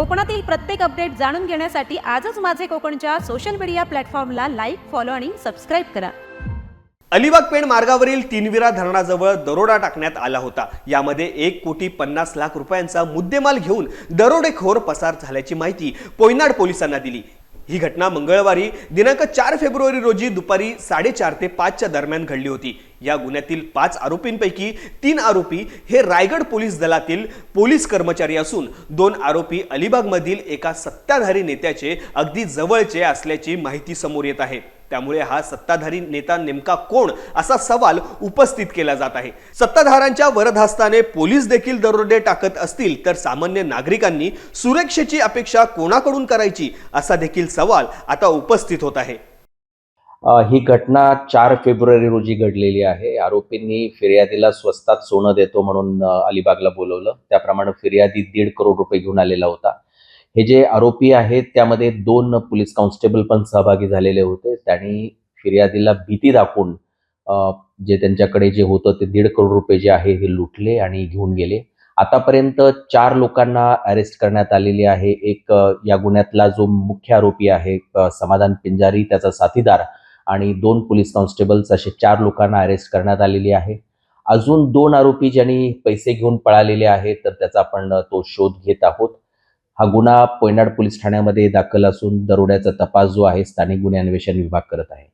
कोकणातील प्रत्येक अपडेट जाणून घेण्यासाठी आजच माझे कोकणच्या सोशल मीडिया प्लॅटफॉर्मला लाईक फॉलो आणि सबस्क्राईब करा. अलिबाग पेण मार्गावरील तीनविरा धरणाजवळ दरोडा टाकण्यात आला होता. यामध्ये एक कोटी पन्नास लाख रुपयांचा मुद्देमाल घेऊन दरोडेखोर पसार झाल्याची माहिती पोयनाड पोलिसांना दिली. ही घटना मंगळवारी दिनांक चार फेब्रुवारी रोजी दुपारी साडेचार ते पाचच्या दरम्यान घडली होती. या गुन्ह्यातील पाच आरोपींपैकी तीन आरोपी हे रायगड पोलीस दलातील पोलीस कर्मचारी असून दोन आरोपी अलिबागमधील एका सत्ताधारी नेत्याचे अगदी जवळचे असल्याची माहिती समोर येत आहे. त्यामुळे हा सत्ताधारी नेता नेमका कोण असा सवाल उपस्थित केला जात आहे. सत्ताधारांच्या वरदहस्ताने पोलीस देखील दरोडे टाकत असतील तर सामान्य नागरिकांनी सुरक्षेची अपेक्षा कोणाकडून करायची असा देखील सवाल आता उपस्थित होत आहे. ही घटना चार फेब्रुवारी रोजी घडलेली आहे. आरोपींनी फिर्यादीला स्वस्तात सोनं देतो म्हणून अलिबागला बोलवलं. त्याप्रमाणे फिर्यादी दीड करोड रुपये घेऊन आलेला होता. हे जे आरोपी आहेत त्यामध्ये दोन पोलीस कॉन्स्टेबल पण सहभागी झालेले होते. त्यांनी फिर्यादीला भीती दाखवून जे त्यांच्याकडे जे होतं ते दीड करोड रुपये जे आहे हे लुटले आणि घेऊन गेले. आतापर्यंत चार लोकांना अरेस्ट करण्यात आलेली आहे. एक या गुन्ह्यातला जो मुख्य आरोपी आहे समाधान पिंजारी त्याचा साथीदार आणि दोन पोलीस कॉन्स्टेबल्स असे चार लोकांना अरेस्ट करण्यात आलेली आहे. अजून दोन आरोपी ज्यांनी पैसे घेऊन पळालेले आहेत तर त्याचा आपण तो शोध घेत आहोत. हा गुन्हा पोयनाड पोलीस ठाण्यामध्ये दाखल असून दरोड्याचा तपास जो आहे स्थानिक गुन्हे अन्वेषण विभाग करत आहे.